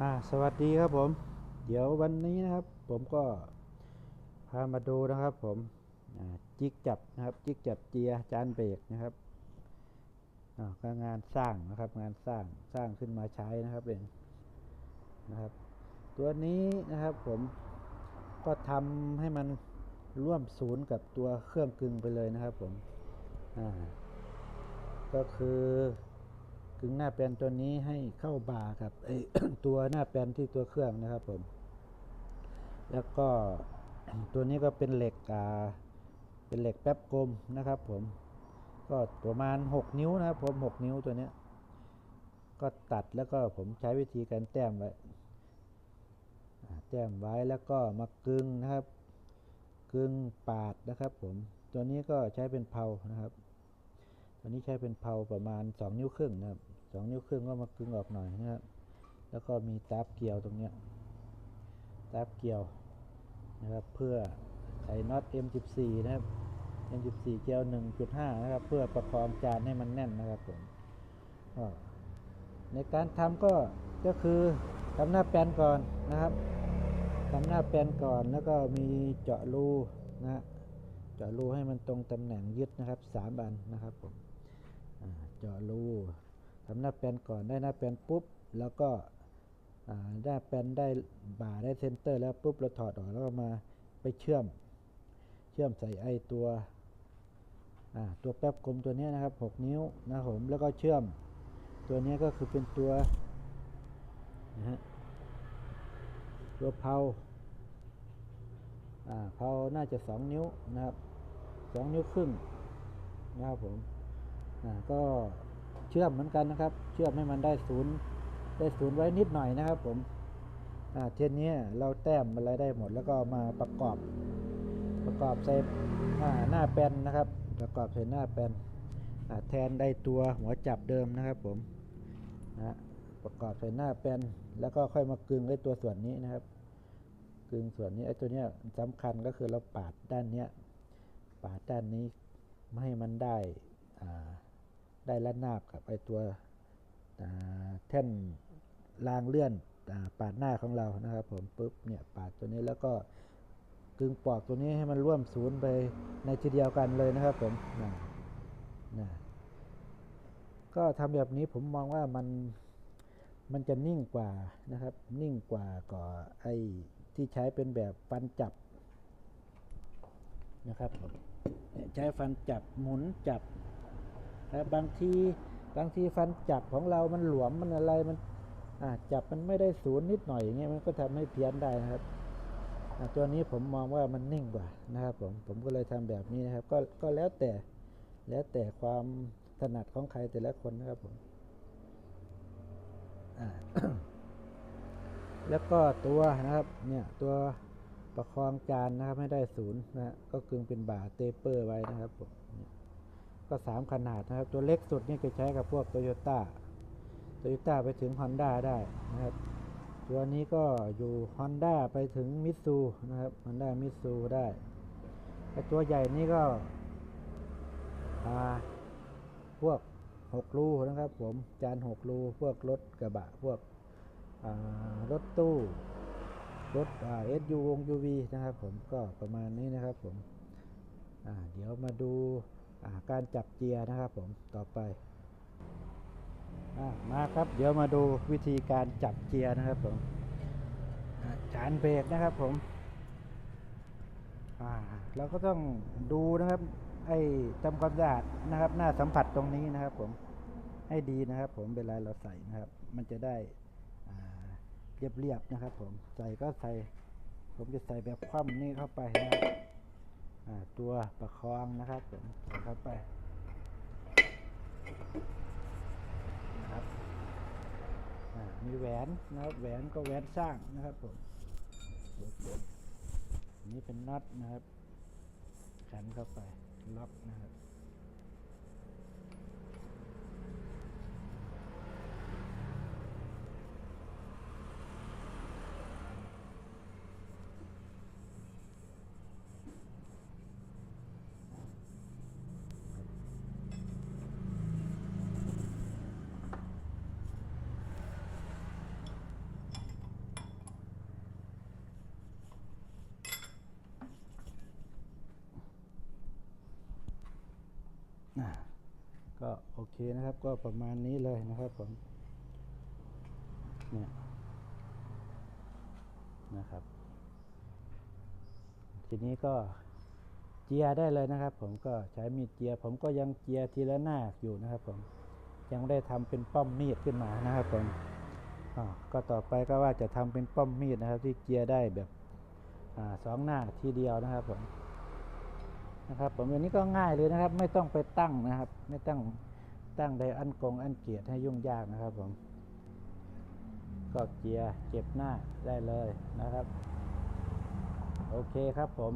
อ่าสวัสดีครับผม เดี๋ยววันนี้นะครับ ผมก็พามาดูนะครับผมจิกจับนะครับจิกจับเจียจานเบรกนะครับก็งานสร้างนะครับ งานสร้างสร้างขึ้นมาใช้นะครับเองนะครับ ตัวนี้นะครับผมก็ทำให้มันร่วมศูนย์กับตัวเครื่องกึ่งไปเลยนะครับผมอ่าก็คือึงหน้าแปลนตัวนี้ให้เข้าบากับไอตัวหน้าแปลนที่ตัวเครื่องนะครับผม แล้วก็ตัวนี้ก็เป็นเหล็กอ่าเป็นเหล็กแป๊บกลมนะครับ ผม ก็ประมาณ 6 นิ้วนะครับผม 6 นิ้วตัวเนี้ยก็ตัดแล้วก็ผมใช้วิธีการแต้มไว้แต้มไว้แล้วก็มากึงนะครับกึงปาดนะครับ ผมตัวนี้ก็ใช้เป็นเพานะครับตัวนี้ใช้เป็นเพาประมาณ 2 นิ้วครึ่งนะครับ 2นิ้วครึ่งก็มากึงออกหน่อยนะครับ แล้วก็มีตาบเกี่ยวตรงเนี้ยตาบเกี่ยวนะครับเพื่อใส่น็อต M14 นะครับ M14 เกี่ยว 1.5 นะครับ เพื่อประคองจานให้มันแน่นนะครับผมในการทำก็ก็คือทำหน้าแปลนก่อนนะครับทำหน้าแปลนก่อนแล้วก็มีเจาะรูนะเจาะรูให้มันตรงตำแหน่งยึดนะครับสามอันนะครับผมเจาะรู ทำหน้าแปลนก่อนได้หน้าแปลนปุ๊บ แล้วก็หน้าแปลนได้บ่าได้เซนเตอร์ แล้วปุ๊บเราถอดออกแล้วก็มาไปเชื่อม เชื่อมใส่ไอตัวตัวแป๊บกลมตัวนี้นะครับ 6 นิ้วนะครับผมแล้วก็เชื่อม ตัวนี้ก็คือเป็นตัวนะฮะตัวเพาอ่าเพาน่าจะ 2 นิ้วนะครับ 2 นิ้วครึ่งนะครับผมอ่าก็ เชื่อมเหมือนกันนะครับ เชื่อมให้มันได้ศูนย์ได้ศูนย์ไว้นิดหน่อยนะครับ ผมอ่าเช่นนี้เราแต้มอะไรได้หมด แล้วก็มาประกอบ ประกอบใส่หน้าแปลนนะครับ ประกอบใส่หน้าแปลนแทนได้ตัวหัวจับเดิมนะครับ ผมนะประกอบใส่หน้าแปลนแล้วก็ค่อยมากึงไอ้ตัวส่วนนี้นะครับกึงส่วนนี้ไอ้ตัวเนี้ยสำคัญก็คือเราปาดด้านเนี้ยปาดด้านนี้ไม่ให้มันได้ ได้ละนาบกับไอตัวแท่นรางเลื่อนปาดหน้าของเรานะครับผมปุ๊บเนี่ยปาดตัวนี้แล้วก็กึงปอกตัวนี้ให้มันร่วมศูนย์ไปในทีเดียวกันเลยนะครับผมนะนะก็ทำแบบนี้ผมมองว่ามันมันจะนิ่งกว่านะครับ นิ่งกว่าก่อไอ้ที่ใช้เป็นแบบฟันจับนะครับผมใช้ฟันจับหมุนจับ บางทีบางทีฟันจับของเรามันหลวมมันอะไรมันจับมันไม่ได้ศูนย์นิดหน่อยอย่างเงี้ยมันก็ทำให้เพี้ยนได้นะครับตัวนี้ผมมองว่ามันนิ่งกว่านะครับผมผมก็เลยทำแบบนี้นะครับ ก็ก็แล้วแต่แล้วแต่ความถนัดของใครแต่ละคนนะครับผมแล้วก็ตัวนะครับเนี่ยตัวประคองจานนะครับให้ได้ศูนย์นะก็กึงเป็นบ่าเตเปอร์ไว้นะครับผม ก็สามขนาดนะครับ ตัวเล็กสุดนี่ก็ใช้กับพวกโตโยต้าโตโยต้าไปถึง Honda ได้นะครับ ตัวนี้ก็อยู่ Honda ไปถึงมิ t ซูนะครับ Honda มิ t ซูได้แต่ตัวใหญ่นี่ก็พวก6รูนะครับ ผมจาน6รูพวกรถกระบะพวกรถตู้รถเอ่า SU วง UV นะครับ ผมก็ประมาณนี้นะครับผมเดี๋ยวมาดู การจับเกียร์นะครับผมต่อไปอมาครับเดี๋ยวมาดูวิธีการจับเกียร์นะครับผมอ่าจานเบรกนะครับผมเราก็ต้องดูนะครับไอ้ทำความสะอาดนะครับ หน้าสัมผัสตรงนี้นะครับผมให้ดีนะครับ ผมเวลาเราใส่นะครับ มันจะได้เรียบๆนะครับ ผมใส่ก็ใส่ ผมจะใส่แบบคว่ำนี่เข้าไปนะครับ ตัวประคองนะครับผมเข้าไปนะครับมีแหวนนะครับแหวนก็แหวนสร้างนะครับผมนี่เป็นน็อตนะครับขันเข้าไปล็อกนะครับ ก็โอเคนะครับก็ประมาณนี้เลยนะครับผมเนี่ยนะครับ ทีนี้ก็เจียได้เลยนะครับ ผมก็ใช้มีดเจีย ผมก็ยังเจียทีละหน้าอยู่นะครับ ผมยังไม่ได้ทำเป็นป้อมมีดขึ้นมานะครับผมก็ต่อไปก็ว่าจะทำเป็นป้อมมีดนะครับ ที่เจียได้แบบอสองหน้าทีเดียวนะครับผม นะครับผมอันนี้ก็ง่ายเลยนะครับ ไม่ต้องไปตั้งนะครับ ไม่ต้องตั้งไดอันกงอันเกียรให้ยุ่งยากนะครับผมก็เกียร์เก็บหน้าได้เลยนะครับ โอเคครับผม